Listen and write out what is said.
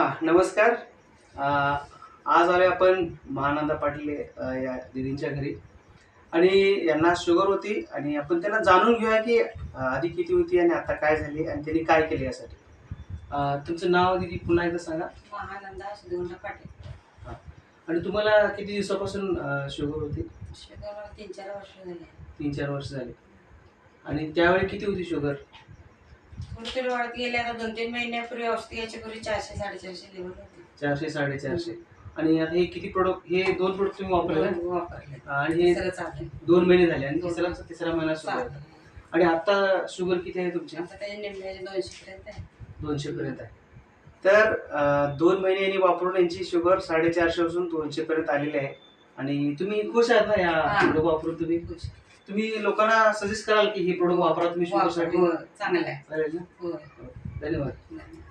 हा नमस्कार. आज आले आपण महानंदा पाटील या दिदींच्या घरी. आणि यांना शुगर होती आणि आपण त्यांना जाणून घेऊया की आधी किती होती आणि आता काय झाली आणि त्यांनी काय केले यासाठी. तुमचं नाव दिदी पुन्हा एकदा सांगा. महानंदा सुधीवंत पाटील. आणि तुम्हाला किती दिवसापासून शुगर होती? शुगर तीन चार वर्ष झाले. तीन चार वर्ष झाली. आणि त्यावेळी किती होती शुगर? थोडी वाढत गेली आता दोन तीन महिन्यापूर्वी औषध घ्यायच्या पूर्वी चारशे साडेचारशे होती. चारशे साडेचारशे. आणि आता हे किती प्रोडक्ट हे दोन प्रोडक्ट तुम्ही वापरले ना? हो, वापरले. आणि हे दोन महिने झाले आणि तिसरा तिसरा महिना सुरू आहे. आणि आता शुगर किती आहे तुमची? आता त्याचे निम्म्याचे दोनशे पर्यंत आहे. दोनशे पर्यंत आहे. तर अं, दोन महिने यांनी वापरून यांची शुगर साडेचारशे पासून दोनशे पर्यंत आलेली आहे. आणि तुम्ही खुश आहात ना या हा. प्रोडक्ट वापरून तुम्ही? तुम्ही लोकांना सजेस्ट कराल की ही प्रोडक्ट वापरा तुम्ही हो, चांगलं आहे. चालेल ना? हो धन्यवाद. धन्यवाद.